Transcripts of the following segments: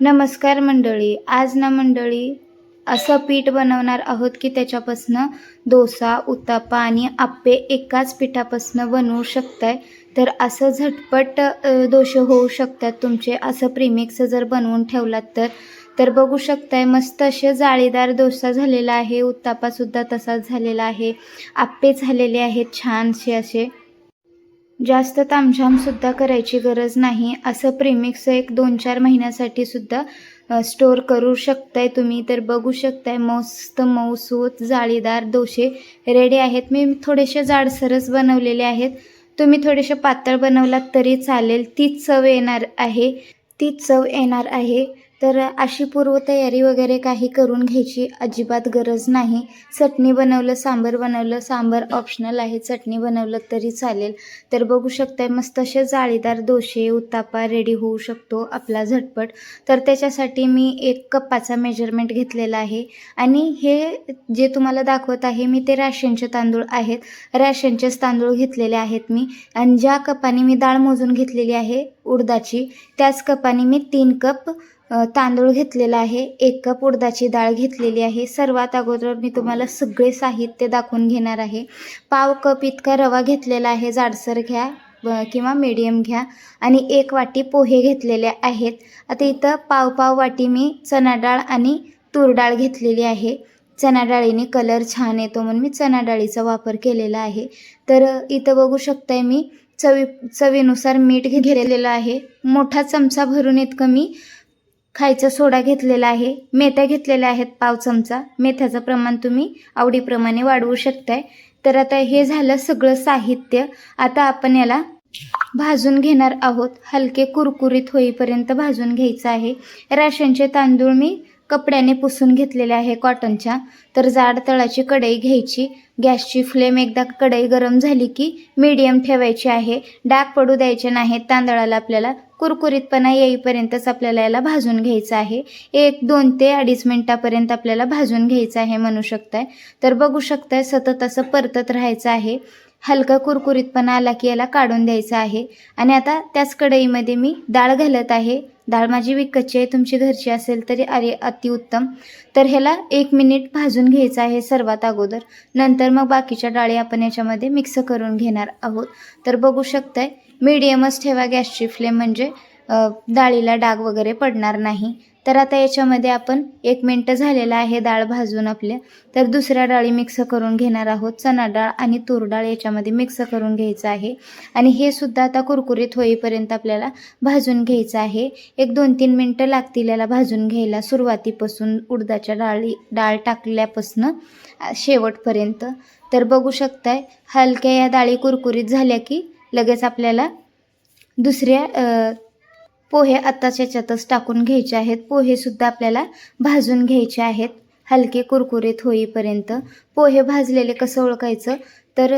नमस्कार मंडळी आज ना मंडळी असं पीठ बनवणार आहोत की त्याच्यापासनं डोसा उत्तापा आणि आप्पे एकाच पिठापासनं बनवू शकताय. तर असं झटपट दोष होऊ शकतात तुमचे. असं प्रीमिक्स जर बनवून ठेवलात तर. तर बघू शकताय मस्त असे जाळीदार डोसा झालेला आहे. उत्तापासुद्धा तसाच झालेला आहे. आप्पे झालेले आहेत छानसे असे. जास्त तामझामसुद्धा करायची गरज नाही. असं प्रेमिक्स एक दोन चार महिन्यासाठी सुद्धा अ, स्टोअर करू शकताय तुम्ही. तर बघू शकताय मस्त मऊसूत जाळीदार दोशे रेडी आहेत. मी थोडेसे जाडसरच बनवलेले आहेत. तुम्ही थोडेसे पातळ बनवलात तरी चालेल. तीच चव येणार आहे. तीच चव येणार आहे. तर अशी पूर्वतयारी वगैरे काही करून घ्यायची अजिबात गरज नाही. चटणी बनवलं सांबर बनवलं सांबर ऑप्शनल आहे. चटणी बनवलं तरी चालेल. तर बघू शकताय मस्त असे जाळीदार दोशे उत्तापा रेडी होऊ शकतो आपला झटपट. तर त्याच्यासाठी मी एक कपाचा मेजरमेंट घेतलेला आहे. आणि हे जे तुम्हाला दाखवत आहे मी ते राशनचे तांदूळ आहेत. राशनचेच तांदूळ घेतलेले आहेत मी. आणि ज्या कपाने मी डाळ मोजून घेतलेली आहे उडदाची त्याच कपाने मी तीन कप तांदूळ घेतलेला आहे एक कप उडदाची डाळ घेतलेली आहे. सर्वात अगोदर मी तुम्हाला सगळे साहित्य दाखवून घेणार आहे. पाव कप इतका रवा घेतलेला आहे जाडसर घ्या किंवा मीडियम घ्या. आणि एक वाटी पोहे घेतलेले आहेत. आता इथं पाव पाव वाटी मी चणा डाळ आणि तूर डाळ घेतलेली आहे. चणा डाळीने कलर छान येतो म्हणून मी चणा डाळीचा वापर केलेला आहे. तर इथं बघू शकताय मी चवी चवीनुसार मीठ घेतलेलं आहे. मोठा चमचा भरून इतकं मी खायचा सोडा घेतलेला आहे मेथ्या घेतलेल्या आहेत पाव चमचा. मेथ्याचं प्रमाण तुम्ही आवडीप्रमाणे वाढवू शकताय. तर आता हे झालं सगळं साहित्य. आता आपण याला भाजून घेणार आहोत. हलके कुरकुरीत होईपर्यंत भाजून घ्यायचं आहे. राशनचे तांदूळ मी कपड्याने पुसून घेतलेले आहे कॉटनच्या. तर जाड तळाची कढई घ्यायची. गॅसची फ्लेम एकदा कढई गरम झाली की मीडियम ठेवायची आहे. डाग पडू द्यायचे नाहीत तांदळाला आपल्याला कुरकुरीतपणा येईपर्यंतच आपल्याला याला भाजून घ्यायचं आहे. एक दोन ते अडीच मिनटापर्यंत आपल्याला भाजून घ्यायचं आहे म्हणू शकताय. तर बघू शकताय सतत असं परतत राहायचं आहे. हलका कुरकुरीतपणा आला की याला काढून द्यायचा आहे. आणि आता त्याच कढईमध्ये मी डाळ घालत आहे. डाळ माझी विकतची आहे. तुमची घरची असेल तरी अरे अतिउत्तम तर ह्याला एक मिनिट भाजून घ्यायचं आहे सर्वात अगोदर. नंतर मग बाकीच्या डाळी आपण याच्यामध्ये मिक्स करून घेणार आहोत. तर बघू शकताय मीडियमच ठेवा गॅसची फ्लेम म्हणजे डाळीला डाग वगैरे पडणार नाही. तर आता याच्यामध्ये आपण एक मिनटं झालेलं आहे डाळ भाजून आपल्या. तर दुसऱ्या डाळी मिक्स करून घेणार आहोत. चणा डाळ आणि तूर डाळ याच्यामध्ये मिक्स करून घ्यायचं आहे. आणि हे सुद्धा आता कुरकुरीत होईपर्यंत आपल्याला भाजून घ्यायचं आहे. एक दोन तीन मिनटं लागतील याला भाजून घ्यायला सुरुवातीपासून उडदाच्या डाळी डाळ टाकल्यापासून शेवटपर्यंत. तर बघू शकताय हलक्या या डाळी कुरकुरीत झाल्या की लगेच आपल्याला दुसऱ्या पोहे आत्ताच याच्यातच टाकून घ्यायचे आहेत. पोहेसुद्धा आपल्याला भाजून घ्यायचे आहेत. हलके कुरकुरीत होईपर्यंत पोहे भाजलेले कसं ओळखायचं? तर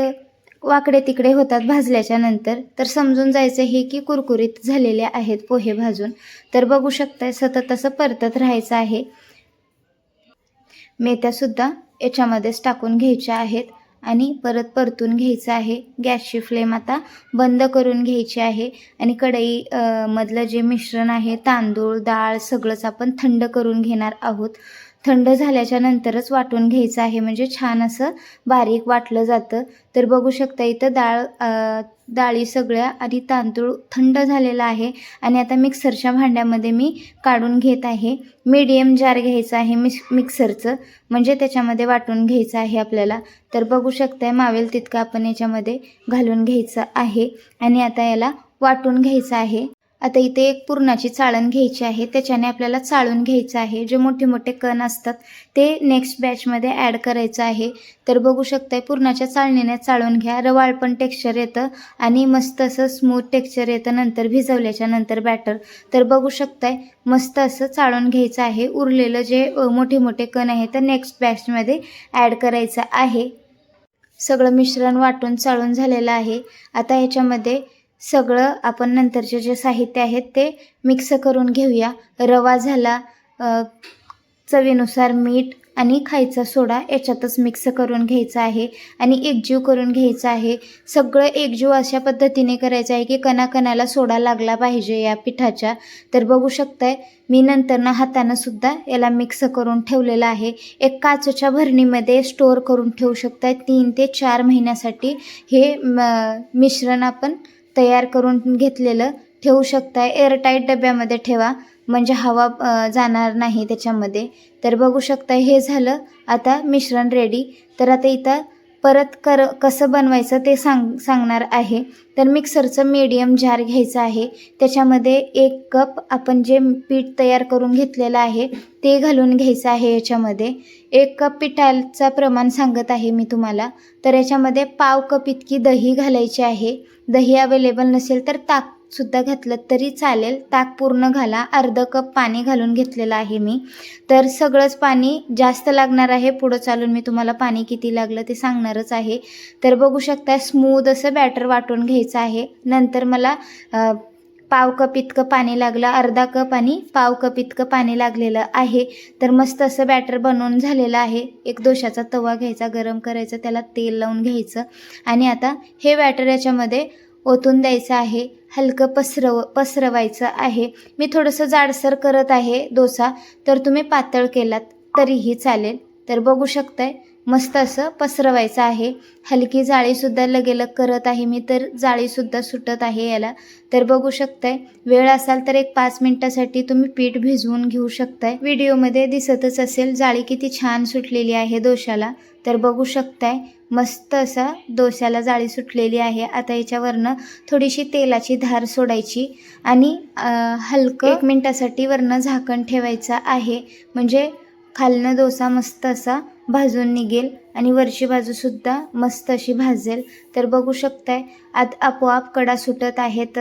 वाकडे तिकडे होतात भाजल्याच्या नंतर. तर समजून जायचं हे की कुरकुरीत झालेले आहेत पोहे भाजून. तर बघू शकताय सतत असं परतत राहायचं आहे. मेथ्यासुद्धा याच्यामध्येच टाकून घ्यायच्या आहेत. आणि परत परतून घ्यायचं आहे. गॅसची फ्लेम आता बंद करून घ्यायची आहे. आणि कढई मधलं जे मिश्रण आहे तांदूळ डाळ सगळंच आपण थंड करून घेणार आहोत. थंड झाल्याच्या नंतरच वाटून घ्यायचं आहे. म्हणजे छान असं बारीक वाटलं जातं. तर बघू शकता इथं डाळ डाळी सगळ्या आणि तांदूळ थंड झालेला आहे आणि आता मिक्सरच्या भांड्यामध्ये मी काढून घेत आहे. मीडियम जार घ्यायचं आहे मिक्स मिक्सरचं म्हणजे त्याच्यामध्ये वाटून घ्यायचं आहे आपल्याला. तर बघू शकताय मावेल तितकं आपण याच्यामध्ये घालून घ्यायचं आहे. आणि आता याला वाटून घ्यायचं आहे. आता इथे एक पुरणाची चाळण घ्यायची आहे. त्याच्याने आपल्याला चाळून घ्यायचं आहे. जे मोठे मोठे कण असतात ते नेक्स्ट बॅचमध्ये ॲड करायचं आहे. तर बघू शकताय पुरणाच्या चाळणीने चाळून घ्या. रवाळ पण टेक्स्चर येतं आणि मस्त असं स्मूथ टेक्स्चर येतं. नंतर भिजवल्याच्या नंतर बॅटर तर बघू शकताय मस्त असं चाळून घ्यायचं आहे. उरलेलं जे मोठे मोठे कण आहे तर नेक्स्ट बॅचमध्ये ॲड करायचं आहे. सगळं मिश्रण वाटून चाळून झालेलं आहे. आता याच्यामध्ये सगळं आपण नंतरचे जे साहित्य आहेत ते मिक्स करून घेऊया. रवा झाला चवीनुसार मीठ आणि खायचा सोडा याच्यातच मिक्स करून घ्यायचा आहे आणि एकजीव करून घ्यायचा आहे. सगळं एकजीव अशा पद्धतीने करायचं आहे की कणाकणाला सोडा लागला पाहिजे या पिठाच्या. तर बघू शकताय मी नंतरनं हातानं सुद्धा याला मिक्स करून ठेवलेला आहे. एक काचच्या भरणीमध्ये स्टोअर करून ठेवू शकताय. तीन ते चार महिन्यासाठी हे म- मिश्रण आपण तयार करून घेतलेलं ठेवू शकता एअरटाईट डब्यामध्ये ठेवा. म्हणजे हवा जाणार नाही त्याच्यामध्ये. तर बघू शकता हे झालं. आता मिश्रण रेडी तर आता इथं परत कर कसं बनवायचं ते सांग सांगणार आहे. तर मिक्सरचं मीडियम जार घ्यायचं आहे. त्याच्यामध्ये एक कप आपण जे पीठ तयार करून घेतलेलं आहे ते घालून घ्यायचं आहे याच्यामध्ये. एक कप पिठाचं प्रमाण सांगत आहे मी तुम्हाला. तर याच्यामध्ये पाव कप इतकी दही घालायची आहे. दही अवेलेबल नसेल तर ताक सुद्धा घातलं तरी चालेल. ताक पूर्ण घाला. अर्ध कप पाणी घालून घेतलेलं आहे मी. तर सगळंच पाणी जास्त लागणार आहे. पुढं चालून मी तुम्हाला पाणी किती लागलं ते सांगणारच आहे. तर बघू शकता स्मूद असं बॅटर वाटून घ्यायचं आहे. नंतर मला पाव कप इतकं पाणी लागलं अर्धा कप आणि पाव कप इतकं पाणी लागलेलं आहे. तर मस्त असं बॅटर बनवून झालेलं आहे. एक दोशाचा तवा घ्यायचा गरम करायचा त्याला तेल लावून घ्यायचं. आणि आता हे बॅटर याच्यामध्ये ओतून द्यायचं आहे. हलकं पसरव पसरवायचं आहे. मी थोडंसं जाडसर करत आहे डोसा तर तुम्ही पातळ केलात तरीही चालेल. तर बघू शकताय मस्त असं पसरवायचं आहे. हलकी जाळीसुद्धा लगेलग करत आहे मी तर जाळीसुद्धा सुटत आहे याला. तर बघू शकताय वेळ असाल तर एक पाच मिनिटासाठी तुम्ही पीठ भिजवून घेऊ शकताय. व्हिडिओमध्ये दिसतच असेल जाळी किती छान सुटलेली आहे दोशाला. तर बघू शकताय मस्त असा डोश्याला जाळी सुटलेली आहे. आता याच्यावरनं थोडीशी तेलाची धार सोडायची आणि हलकं एक मिनिटासाठी वरनं झाकण ठेवायचं आहे. म्हणजे खालनं डोसा मस्त असा भाजून निघेल आणि वरची बाजूसुद्धा मस्त अशी भाजेल. तर बघू शकताय आत आपोआप कडा सुटत आहेत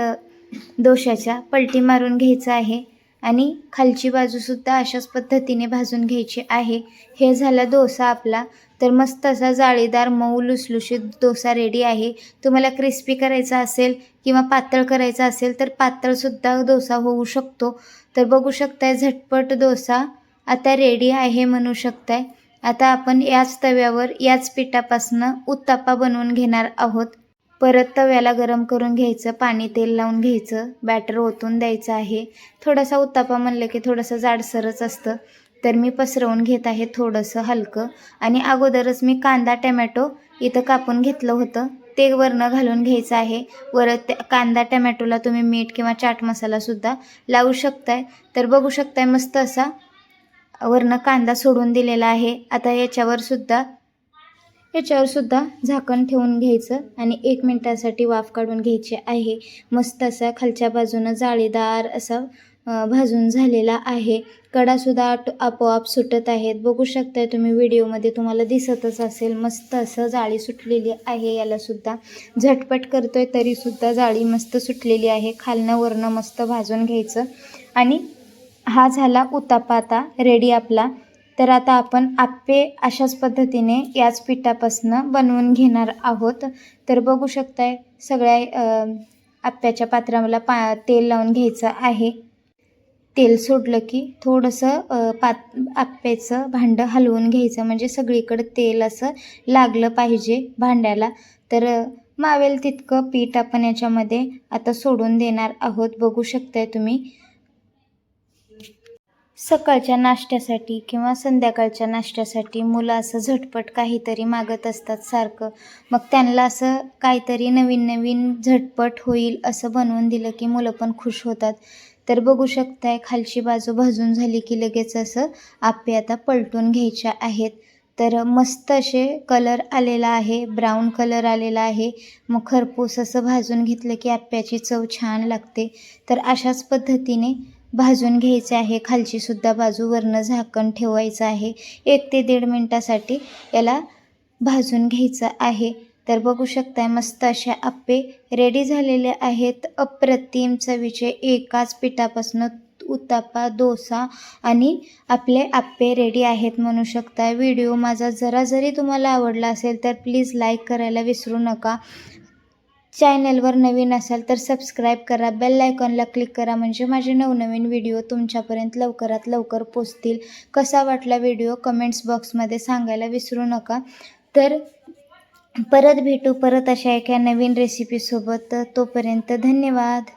दोशाच्या. पलटी मारून घ्यायचं आहे आणि खालची बाजूसुद्धा अशाच पद्धतीने भाजून घ्यायची आहे. हे झालं डोसा आपला. तर मस्त असा जाळीदार मऊ लुसलुशीत डोसा रेडी आहे. तुम्हाला क्रिस्पी करायचा असेल किंवा पातळ करायचा असेल तर पातळसुद्धा डोसा होऊ शकतो. तर बघू शकताय झटपट डोसा आता रेडी आहे म्हणू शकताय. आता आपण याच तव्यावर याच पिठापासनं उत्तापा बनवून घेणार आहोत. परत तव्याला गरम करून घ्यायचं पाणी तेल लावून घ्यायचं बॅटर ओतून द्यायचं आहे. थोडासा उत्तापा म्हणलं की थोडंसं जाडसरच असतं. तर मी पसरवून घेत आहे थोडंसं हलकं. आणि अगोदरच मी कांदा टमॅटो इथं कापून घेतलं होतं. ते वरनं घालून घ्यायचं आहे. वर त्या कांदा टमॅटोला तुम्ही मीठ किंवा चाट मसालासुद्धा लावू शकताय. तर बघू शकताय मस्त असा वरनं कांदा सोडून दिलेला आहे. आता याच्यावर सुद्धा याच्यावर सुद्धा झाकण ठेवून घ्यायचं आणि एक मिनटासाठी वाफ काढून घ्यायची आहे. मस्त असा खालच्या बाजूनं जाळीदार असा भाजून झालेला आहे. कडासुद्धा आट आपोआप सुटत आहेत. बघू शकताय तुम्ही व्हिडिओमध्ये तुम्हाला दिसतच असेल. मस्त असं जाळी सुटलेली आहे. यालासुद्धा झटपट करतोय तरीसुद्धा जाळी मस्त सुटलेली आहे. खालनं वरनं मस्त भाजून घ्यायचं. आणि हा झाला उतापा आता रेडी आपला. तर आता आपण आप्पे अशाच पद्धतीने याच पिठापासनं बनवून घेणार आहोत. तर बघू शकताय सगळ्या आप्प्याच्या आप्याच्या पात्राला पा तेल लावून घ्यायचं आहे. तेल सोडलं की थोडंसं पात आप्याचं भांडं हलवून घ्यायचं. म्हणजे सगळीकडं तेल असं लागलं पाहिजे भांड्याला. तर मावेल तितकं पीठ आपण याच्यामध्ये आता सोडून देणार आहोत. बघू शकताय तुम्ही. सकाळच्या नाश्त्यासाठी किंवा संध्याकाळच्या नाश्त्यासाठी मुलं असं झटपट काहीतरी मागत असतात सारखं. मग त्यांना असं काहीतरी नवीन नवीन झटपट होईल असं बनवून दिलं की मुलं पण खुश होतात. तर बघू शकताय खालची बाजू भाजून झाली की लगेच असं आप्पे आता पलटून घ्यायच्या आहेत. तर मस्त असे कलर आलेला आहे ब्राऊन कलर आलेला आहे. मग खरपूस असं भाजून घेतलं की आप्याची चव छान लागते. तर अशाच पद्धतीने भाजून घ्यायचे आहे. खालची सुद्धा बाजू वरनं झाकण ठेवायचं आहे. एक ते दीड मिनटासाठी याला भाजून घ्यायचं आहे. तर बघू शकताय मस्त अशा आप्पे रेडी झालेले आहेत. अप्रतिम चवीचे एकाच पिठापासून उत्तापा डोसा आणि आपले आप्पे रेडी आहेत म्हणू शकता व्हिडिओ माझा जरा जरी तुम्हाला आवडला असेल तर प्लीज लाईक करायला विसरू नका. चॅनलवर नवीन असाल तर सबस्क्राईब करा बेल आयकॉनला क्लिक करा म्हणजे माझे नवनवीन व्हिडिओ तुमच्यापर्यंत लवकरात लवकर पोचतील. कसा वाटला व्हिडिओ कमेंट्स बॉक्समध्ये सांगायला विसरू नका. तर परत भेटू परत अशा एका नवीन रेसिपीसोबत तोपर्यंत धन्यवाद.